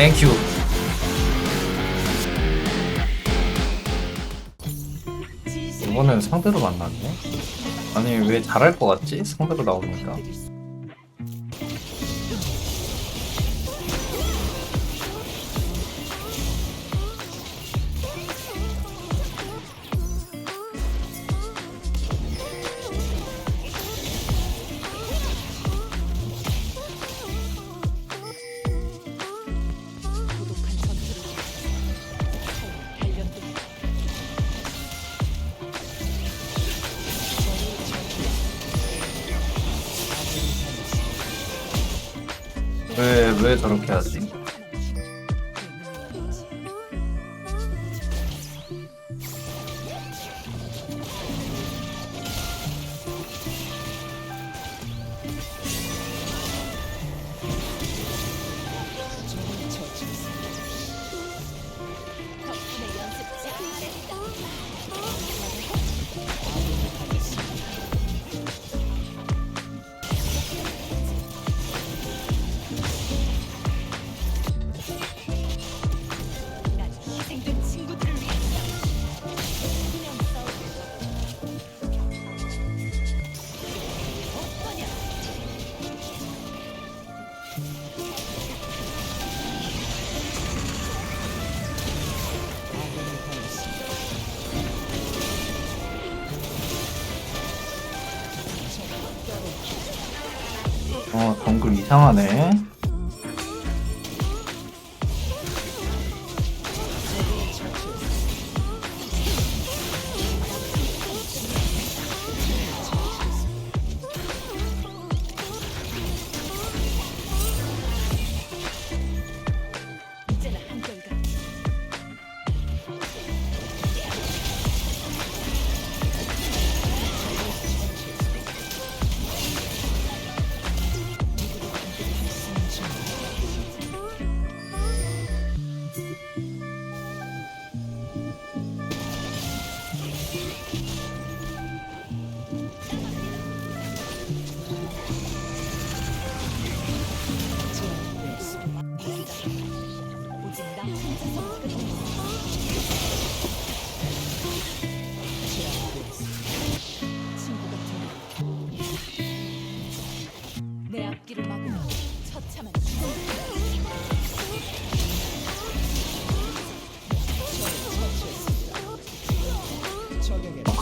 땡큐. 이번엔 상대로 만났네? 아니 왜 잘할 것 같지? 상대로 나오니까 왜왜 저렇게 하지? 이상하네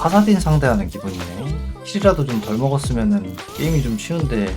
카사딘 상대하는 기분이네. 힐이라도 좀 덜 먹었으면은 게임이 좀 쉬운데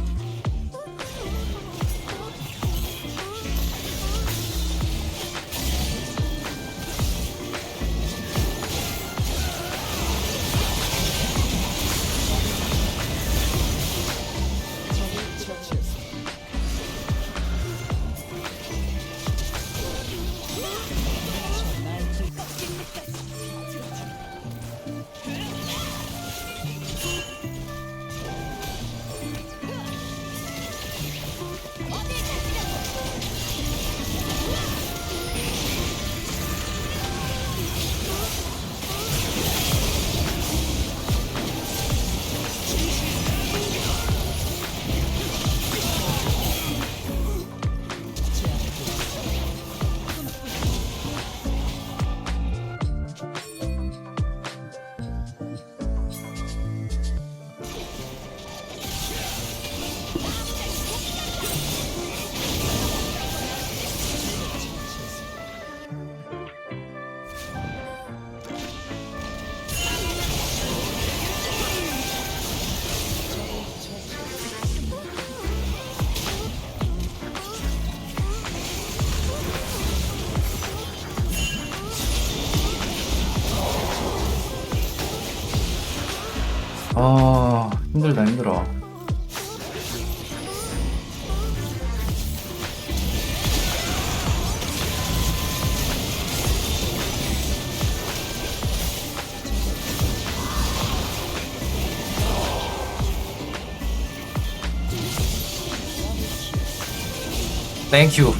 땡큐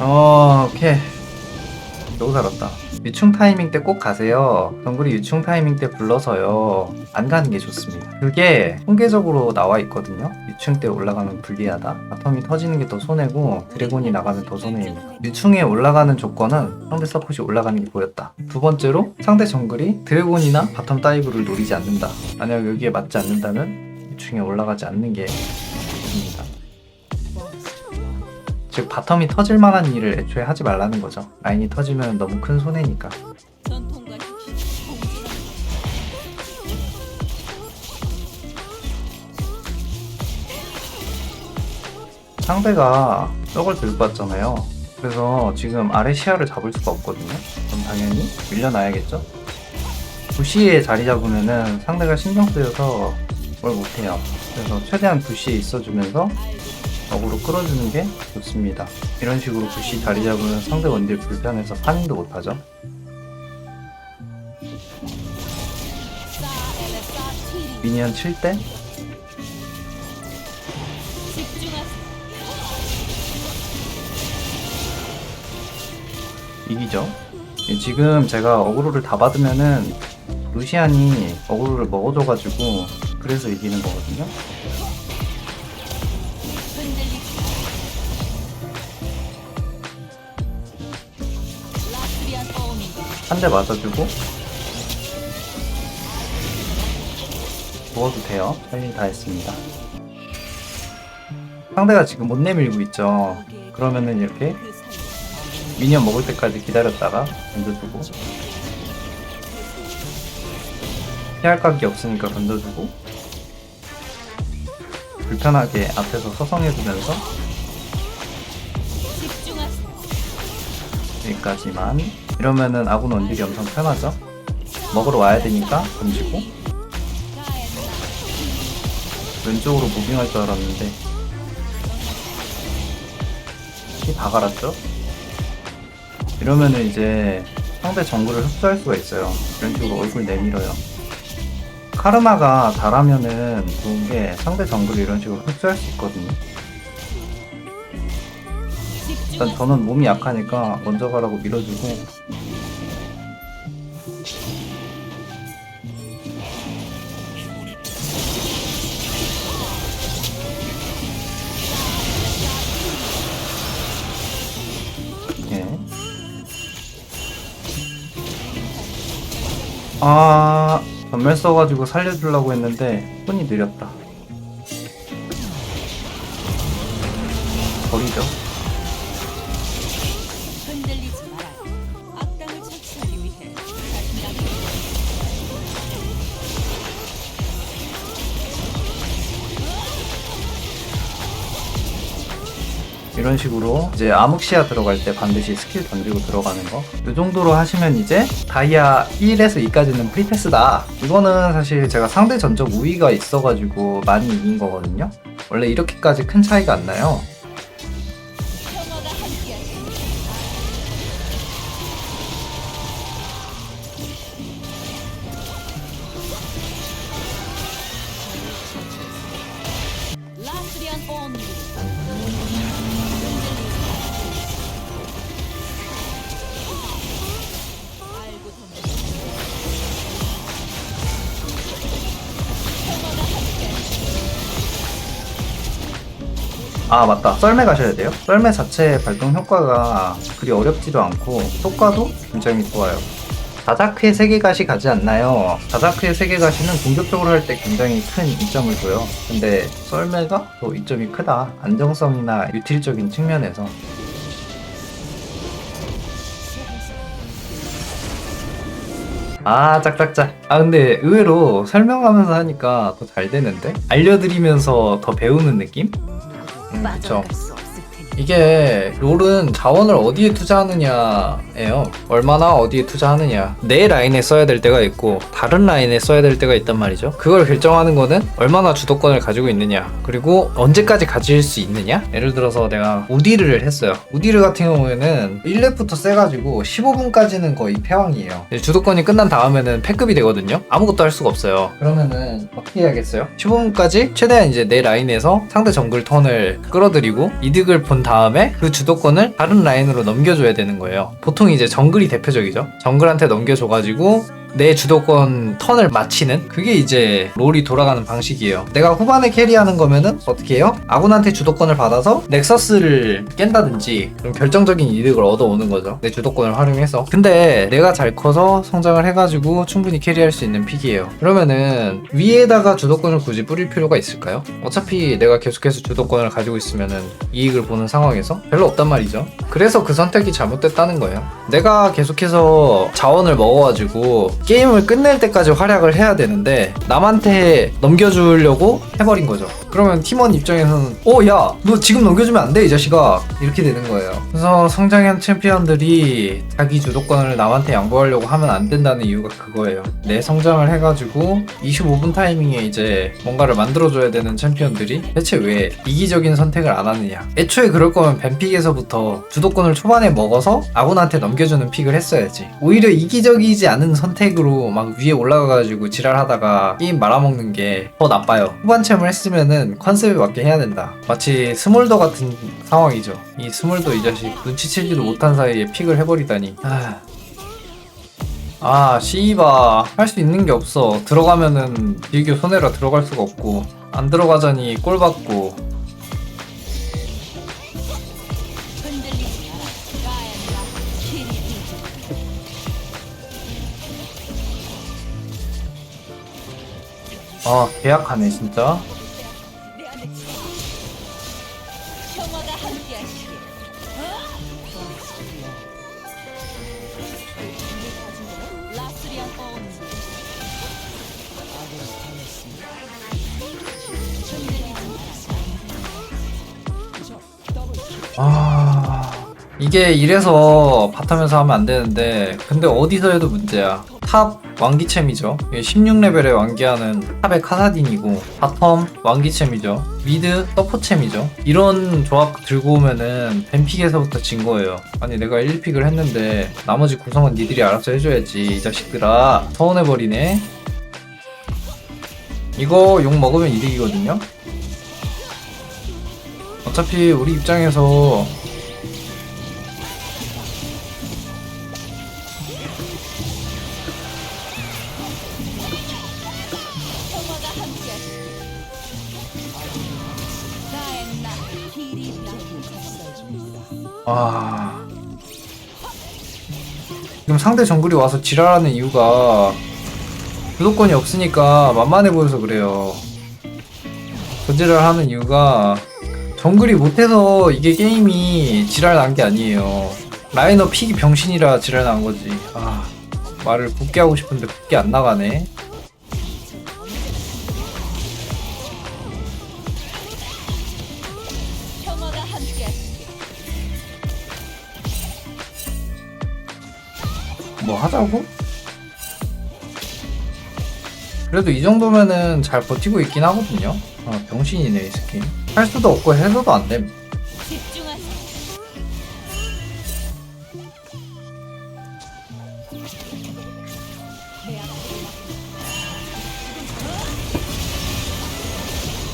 어 오케이 겨우 살았다 유충 타이밍 때 꼭 가세요. 정글이 유충 타이밍 때 불러서요. 안 가는 게 좋습니다. 그게 통계적으로 나와 있거든요. 유충 때 올라가면 불리하다. 바텀이 터지는 게 더 손해고 드래곤이 나가면 더 손해입니다. 유충에 올라가는 조건은 상대 서폿이 올라가는 게 보였다. 두 번째로 상대 정글이 드래곤이나 바텀 다이브를 노리지 않는다. 만약 여기에 맞지 않는다면 유충에 올라가지 않는 게 좋습니다. 즉 바텀이 터질 만한 일을 애초에 하지 말라는 거죠. 라인이 터지면 너무 큰 손해니까. 상대가 저걸 들고 왔잖아요. 그래서 지금 아래 시야를 잡을 수가 없거든요. 그럼 당연히 밀려나야겠죠? 부시에 자리 잡으면은 상대가 신경 쓰여서 뭘 못해요. 그래서 최대한 부시에 있어주면서 어그로 끌어주는 게 좋습니다. 이런 식으로 부시 자리 잡으면 상대 원딜 불편해서 파밍도 못하죠. 미니언 칠때 집중하세요. 이기죠. 예, 지금 제가 어그로를 다 받으면은 루시안이 어그로를 먹어줘가지고 그래서 이기는 거거든요. 한 대 맞아주고 먹어도 돼요. 빨리 다 했습니다. 상대가 지금 못 내밀고 있죠. 그러면은 이렇게 미니언 먹을 때까지 기다렸다가 던져주고 피할 각이 없으니까 던져주고 불편하게 앞에서 서성해주면서. 여기까지만 이러면은 아군 원딜이 엄청 편하죠? 먹으러 와야 되니까 던지고. 왼쪽으로 무빙할 줄 알았는데. 키 박아랐죠? 이러면은 이제 상대 정글을 흡수할 수가 있어요. 이런 식으로 얼굴 내밀어요. 카르마가 잘하면은 좋은 게 상대 정글을 이런 식으로 흡수할 수 있거든요 일단. 저는 몸이 약하니까 먼저 가라고 밀어주고 예. 아 전멸 써가지고 살려주려고 했는데 손이 느렸다 이런 식으로 이제 암흑시야 들어갈 때 반드시 스킬 던지고 들어가는 거. 이 정도로 하시면 이제 다이아 1에서 2까지는 프리패스다. 이거는 사실 제가 상대 전적 우위가 있어가지고 많이 이긴 거거든요. 원래 이렇게까지 큰 차이가 안 나요. 아 맞다. 썰매 가셔야 돼요. 썰매 자체 발동 효과가 그리 어렵지도 않고 효과도 굉장히 좋아요. 자자크의 세계가시 가지 않나요? 자자크의 세계가시는 공격적으로 할 때 굉장히 큰 이점을 줘요. 근데 썰매가 또 이점이 크다. 안정성이나 유틸적인 측면에서 아 짝짝짝 아 근데 의외로 설명하면서 하니까 더 잘 되는데 알려드리면서 더 배우는 느낌? 음, 이게 롤은 자원을 어디에 투자하느냐예요. 얼마나 어디에 투자하느냐. 내 라인에 써야 될 때가 있고 다른 라인에 써야 될 때가 있단 말이죠. 그걸 결정하는 거는 얼마나 주도권을 가지고 있느냐. 그리고 언제까지 가질 수 있느냐. 예를 들어서 내가 우디르를 했어요. 우디르 같은 경우에는 1렙부터 세가지고 15분까지는 거의 패왕이에요. 주도권이 끝난 다음에는 패급이 되거든요. 아무것도 할 수가 없어요. 그러면은 어떻게 해야겠어요? 15분까지 최대한 이제 내 라인에서 상대 정글 턴을 끌어들이고 이득을 본준 다음에 그 주도권을 다른 라인으로 넘겨줘야 되는 거예요. 보통 이제 정글이 대표적이죠. 정글한테 넘겨줘가지고 내 주도권 턴을 마치는 그게 이제 롤이 돌아가는 방식이에요. 내가 후반에 캐리하는 거면은 어떻게 해요? 아군한테 주도권을 받아서 넥서스를 깬다든지 그런 결정적인 이득을 얻어오는 거죠. 내 주도권을 활용해서. 근데 내가 잘 커서 성장을 해가지고 충분히 캐리할 수 있는 픽이에요. 그러면은 위에다가 주도권을 굳이 뿌릴 필요가 있을까요? 어차피 내가 계속해서 주도권을 가지고 있으면은 이익을 보는 상황에서 별로 없단 말이죠. 그래서 그 선택이 잘못됐다는 거예요. 내가 계속해서 자원을 먹어가지고 게임을 끝낼 때까지 활약을 해야 되는데 남한테 넘겨주려고 해버린 거죠. 그러면 팀원 입장에서는 어, 야, 너 지금 넘겨주면 안 돼, 이 자식아. 이렇게 되는 거예요. 그래서 성장한 챔피언들이 자기 주도권을 남한테 양보하려고 하면 안 된다는 이유가 그거예요. 내 성장을 해가지고 25분 타이밍에 이제 뭔가를 만들어줘야 되는 챔피언들이 대체 왜 이기적인 선택을 안 하느냐. 애초에 그럴 거면 뱀픽에서부터 주도권을 초반에 먹어서 아군한테 넘겨주는 픽을 했어야지. 오히려 이기적이지 않은 선택으로 막 위에 올라가가지고 지랄하다가 게임 말아먹는 게 더 나빠요. 후반챔을 했으면은 컨셉에 맞게 해야 된다. 마치 스몰더 같은 상황이죠. 이 스몰더 이 자식 눈치채지도 못한 사이에 픽을 해버리다니. 아, 아 씨바 할 수 있는 게 없어. 들어가면은 비교 손해라 들어갈 수가 없고 안 들어가자니 꼴 받고. 아 계약하네 진짜. 아 이게 이래서 바텀에서 하면 안 되는데 근데 어디서 해도 문제야. 탑 왕기챔이죠. 16레벨에 왕기하는 탑의 카사딘이고 바텀 왕기챔이죠. 미드 서포챔이죠. 이런 조합 들고 오면은 뱀픽에서부터 진 거예요. 아니 내가 1픽을 했는데 나머지 구성은 니들이 알아서 해줘야지 이 자식들아. 서운해버리네. 이거 욕 먹으면 이득이거든요 어차피 우리 입장에서 키리비. 아 지금 상대 정글이 와서 지랄하는 이유가 주도권이 없으니까 만만해 보여서 그래요. 저지랄 하는 이유가 정글이 못해서 이게 게임이 지랄 난 게 아니에요. 라이너 픽이 병신이라 지랄 난 거지. 아 말을 굳게 하고 싶은데 굳게 안 나가네. 뭐 하자고? 그래도 이 정도면은 잘 버티고 있긴 하거든요. 아, 병신이네 이 스킨. 할 수도 없고 해서도 안 됨. 집중하세요.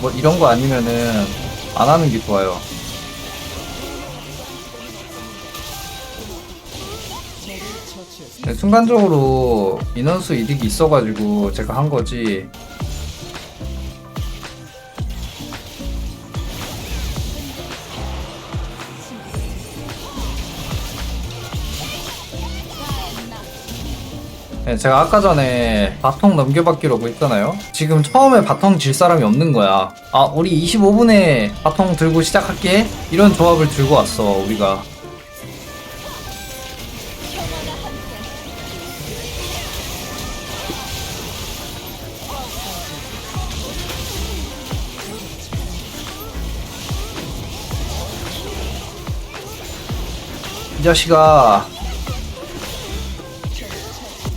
뭐 이런 거 아니면은 안 하는 게 좋아요. 네, 순간적으로 인원수 이득이 있어가지고 제가 한 거지. 네, 제가 아까 전에 바통 넘겨받기라고 했잖아요. 지금 처음에 바통 질 사람이 없는 거야. 아, 우리 25분에 바통 들고 시작할게. 이런 조합을 들고 왔어, 우리가. 이 자식아.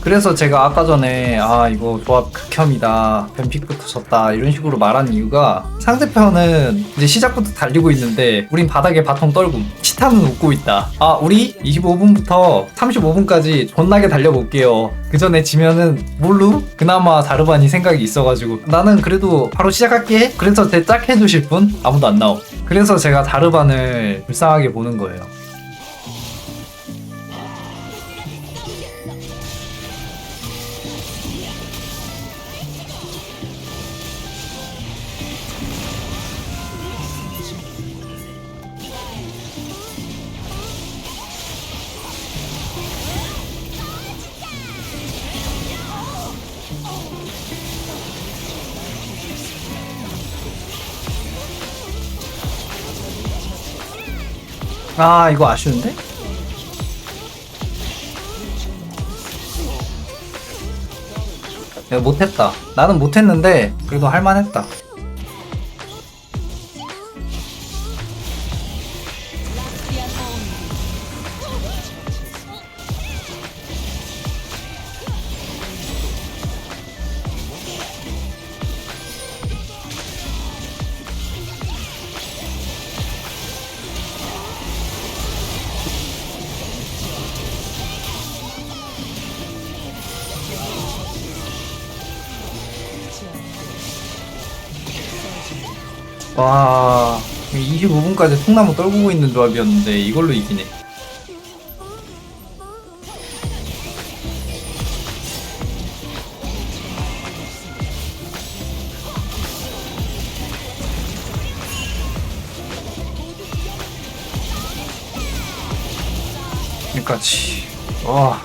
그래서 제가 아까 전에 아 이거 조합 극혐이다 뱀픽부터 졌다 이런 식으로 말한 이유가 상대편은 이제 시작부터 달리고 있는데 우린 바닥에 바통 떨고 치타는 웃고 있다. 아 우리 25분부터 35분까지 존나게 달려볼게요. 그 전에 지면은 뭘로? 그나마 자르반이 생각이 있어가지고. 나는 그래도 바로 시작할게. 그래서 대짝 해주실 분 아무도 안 나오 그래서 제가 다르반을 불쌍하게 보는 거예요. 아 이거 아쉬운데? 내가 못했다. 나는 못했는데 그래도 할만했다. 와 25분까지 통나무 떨구고 있는 조합이었는데 이걸로 이기네. 여기까지. 와.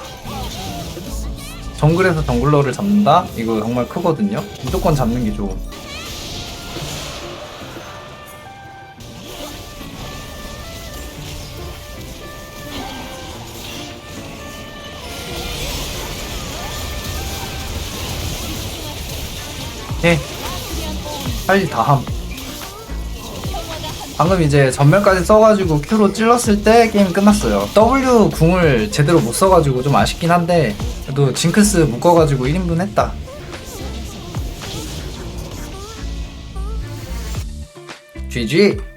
정글에서 정글러를 잡는다? 이거 정말 크거든요? 무조건 잡는 게 좋음. 예. 빨리 다 함. 방금 이제 전멸까지 써가지고 Q로 찔렀을 때 게임 끝났어요. W 궁을 제대로 못 써가지고 좀 아쉽긴 한데 그래도 징크스 묶어가지고 1인분 했다. GG.